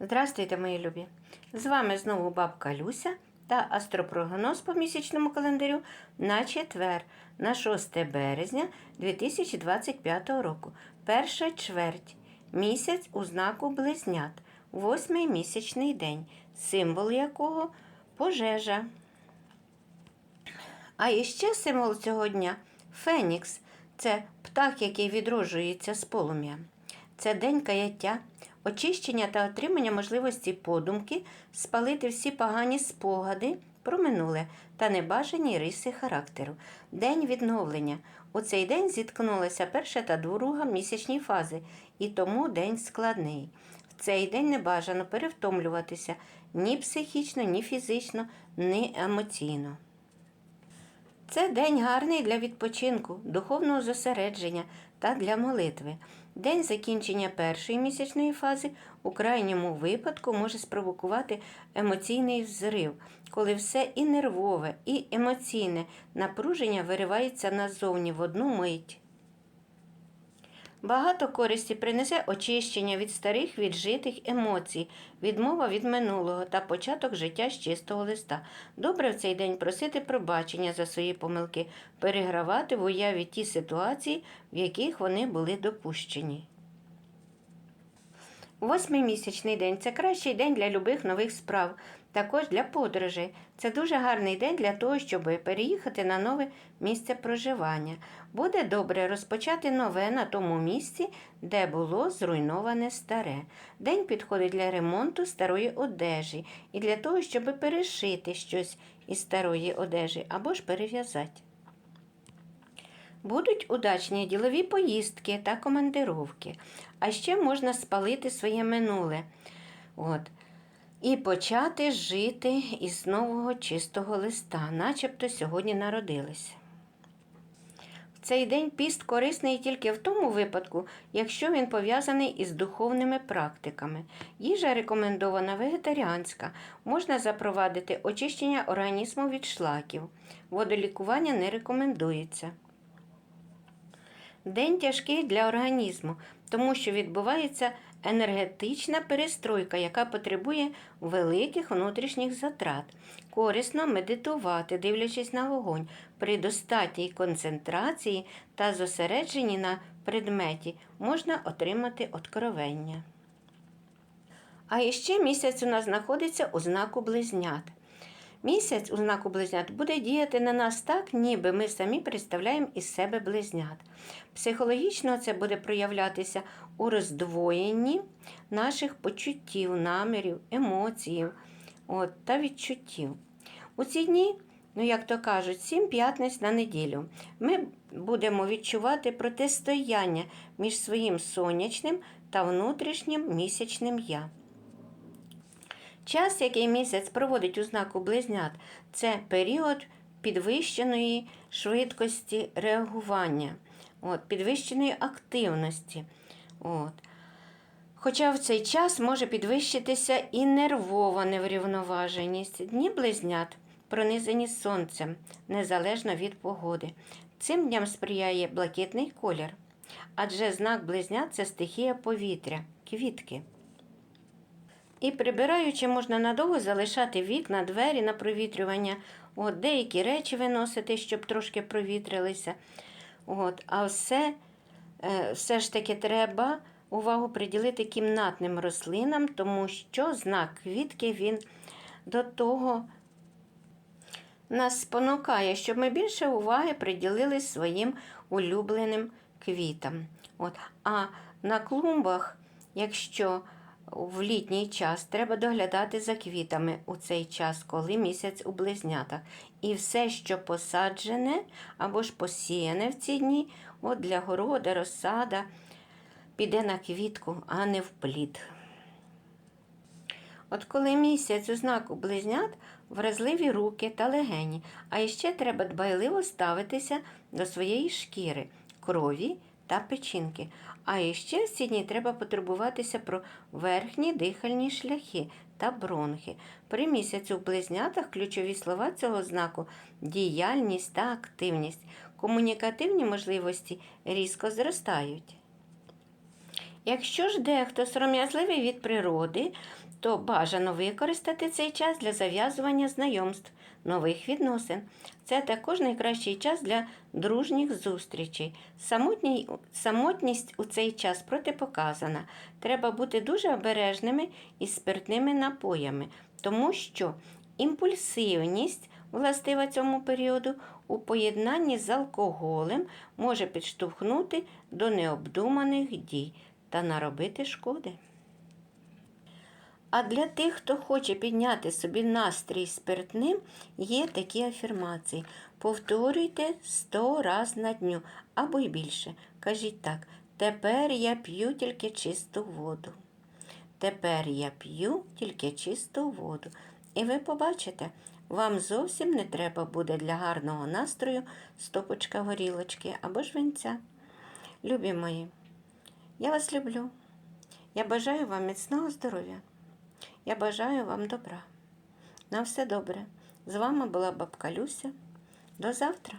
Здравствуйте, мої любі! З вами знову бабка Люся та астропрогноз по місячному календарю на четвер, на 6 березня 2025 року. Перша чверть. Місяць у знаку близнят, восьмий місячний день, символ якого пожежа. А іще символ цього дня Фенікс це птах, який відроджується з полум'я. Це день каяття, очищення та отримання можливості подумки, спалити всі погані спогади про минуле та небажані риси характеру. День відновлення. У цей день зіткнулася перша та друга місячні фази, і тому день складний. В цей день не бажано перевтомлюватися ні психічно, ні фізично, ні емоційно. Це день гарний для відпочинку, духовного зосередження та для молитви. День закінчення першої місячної фази у крайньому випадку може спровокувати емоційний взрив, коли все і нервове, і емоційне напруження виривається назовні в одну мить. Багато користі принесе очищення від старих віджитих емоцій, відмова від минулого та початок життя з чистого листа. Добре в цей день просити пробачення за свої помилки, перегравати в уяві ті ситуації, в яких вони були допущені. Восьмий місячний день це кращий день для любих нових справ, також для подорожей. Це дуже гарний день для того, щоб переїхати на нове місце проживання. Буде добре розпочати нове на тому місці, де було зруйноване старе. День підходить для ремонту старої одежі і для того, щоб перешити щось із старої одежі або ж перев'язати. Будуть удачні ділові поїздки та командировки. А ще можна спалити своє минуле. От. І почати жити із нового чистого листа, начебто сьогодні народилися. В цей день піст корисний тільки в тому випадку, якщо він пов'язаний із духовними практиками. Їжа рекомендована вегетаріанська, можна запровадити очищення організму від шлаків. Водолікування не рекомендується. День тяжкий для організму, тому що відбувається енергетична перестройка, яка потребує великих внутрішніх затрат. Корисно медитувати, дивлячись на вогонь, при достатній концентрації та зосередженні на предметі можна отримати откровення. А іще місяць у нас знаходиться у знаку близнят. Місяць у знаку близнят буде діяти на нас так, ніби ми самі представляємо із себе близнят. Психологічно це буде проявлятися у роздвоєнні наших почуттів, намірів, емоцій от, та відчуттів. У ці дні, ну як то кажуть, сім п'ятниць на неділю ми будемо відчувати протистояння між своїм сонячним та внутрішнім місячним я. Час, який місяць проводить у знаку близнят, це період підвищеної швидкості реагування, от, підвищеної активності. От. Хоча в цей час може підвищитися і нервова неврівноваженість. Дні близнят пронизані сонцем, незалежно від погоди. Цим дням сприяє блакитний колір, адже знак близнят це стихія повітря, квітки. І прибираючи, можна надовго залишати вікна, двері на провітрювання, от, деякі речі виносити, щоб трошки провітрилися. От, А все, е, все ж таки треба увагу приділити кімнатним рослинам, тому що знак квітки він до того нас спонукає, щоб ми більше уваги приділили своїм улюбленим квітам. От. А на клумбах, якщо в літній час треба доглядати за квітами у цей час, коли місяць у близнятах. І все, що посаджене або ж посіяне в ці дні, от для города, розсада, піде на квітку, а не в плід. От коли місяць у знаку близнят, вразливі руки та легені, а ще треба дбайливо ставитися до своєї шкіри, крові та печінки. А ще в ці дні треба потурбуватися про верхні дихальні шляхи та бронхи. При місяцю в близнятах ключові слова цього знаку діяльність та активність. Комунікативні можливості різко зростають. Якщо ж дехто сором'язливий від природи, то бажано використати цей час для зав'язування знайомств, нових відносин. Це також найкращий час для дружніх зустрічей. Самотній, самотність у цей час протипоказана. Треба бути дуже обережними із спиртними напоями, тому що імпульсивність, властива цьому періоду, у поєднанні з алкоголем може підштовхнути до необдуманих дій та наробити шкоди. А для тих, хто хоче підняти собі настрій спиртним, є такі афірмації. Повторюйте 100 раз на дню або й більше. Кажіть так: тепер я п'ю тільки чисту воду. Тепер я п'ю тільки чисту воду. І ви побачите, вам зовсім не треба буде для гарного настрою стопочка горілочки або ж. Любі мої, я вас люблю. Я бажаю вам міцного здоров'я. Я бажаю вам добра. На все добре. З вами була бабка Люся. До завтра.